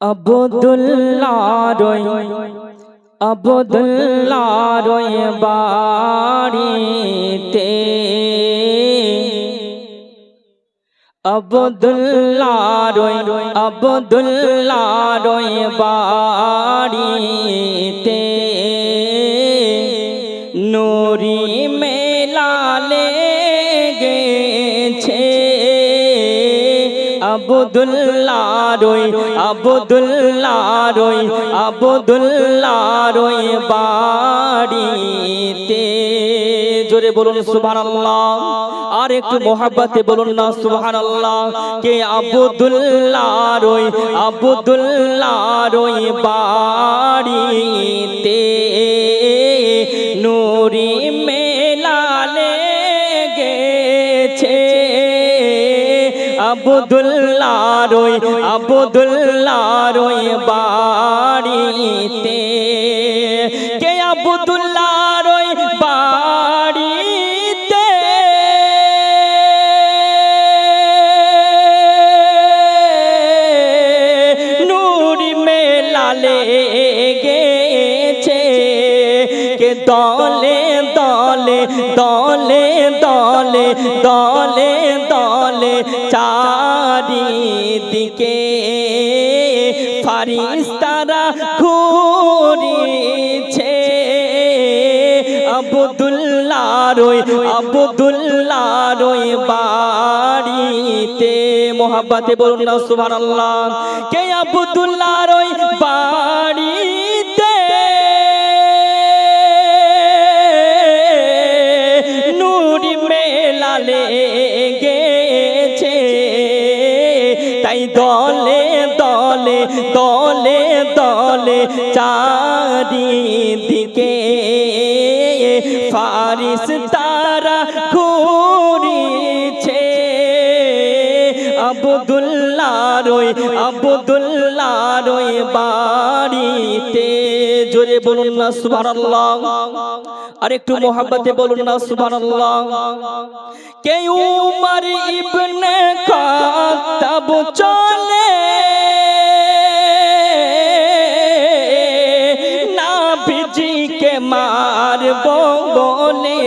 আবদুল্লাহ আবদুল্লাহ বাড়িতে। আবদুল্লাহ আবদুল্লাহ বাড়িতে। নুরি আবদুল্লাহ রই আবদুল্লাহ রই আবদুল্লাহ রই বাড়িতে। জোরে বলুন, সুবহানাল্লাহ। আর একটু মোহাব্বতে বলুন না, সুবহানাল্লাহ। কে আবদুল্লাহ রই আবদুল্লাহ রই বাড়িতে? আবদুল্লাহ রই আবদুল্লাহ রই বাড়িতে। কে আবদুল্লাহ রই বাড়িতে? নূরি মেলালে গেছে। কে দলে দলে দলে দলে দলে চারিদিকে ফারিস্তারা ঘুরিছে আবদুল্লাহ রই আবদুল্লাহ রই বাড়িতে। মোহাব্বতে বলুন না, সুবহানাল্লাহ। কে আবদুল্লাহ রই দলে দলে দলে চারিদিকে ফারিস তারা ঘুরিছে। আবদুল্লাহ রই আবদুল্লাহ বাড়িতে। জোরে বলুন না, সুবহানাল্লাহ। আর একটু মোহাব্বতে বলুন না, সুবহানাল্লাহ। কে উমর ইবনে খাত্তাব চলে বলে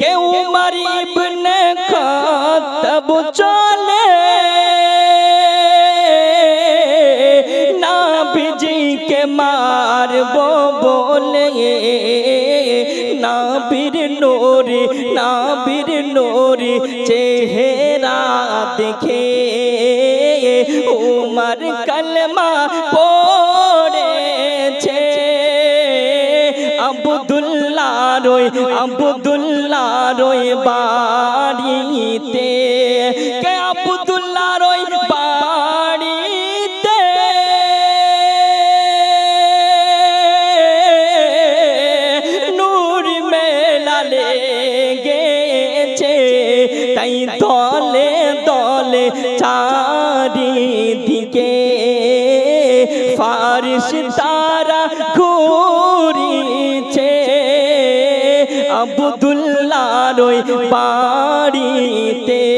কে উমর ইবনে খাত্তাব চলে। না বিজিকে মারব বলে, না বীর নোরে, না বীর নোরে চেহারা দেখে উমর কলমা পড়েছে। আবদুল্লাহ রই আবদুল্লাহ রই বাড়িতে। কে আবদুল্লাহ রই বাড়িতে? নূর মেলালে গেছে তাই দলে দলে চারিদিকে। ফারিস তারা ঘুরিছে আবদুল্লাহ বাড়িতে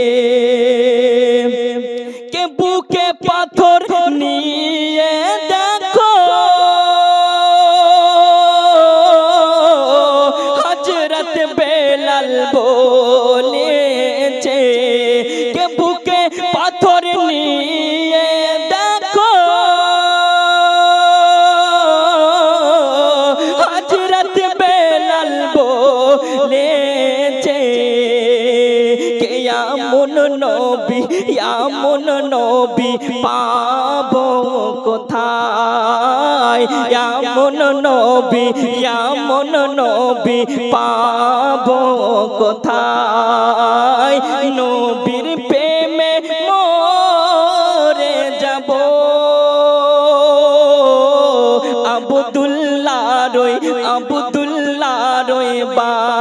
নবী এমন নবী, পাবো কোথায়? এমন নবী এমন নবী, পাবো কোথায়? নবীর প্রেমে মরে যাব। আবদুল্লাহ রই আবদুল্লাহ রই বাড়িতে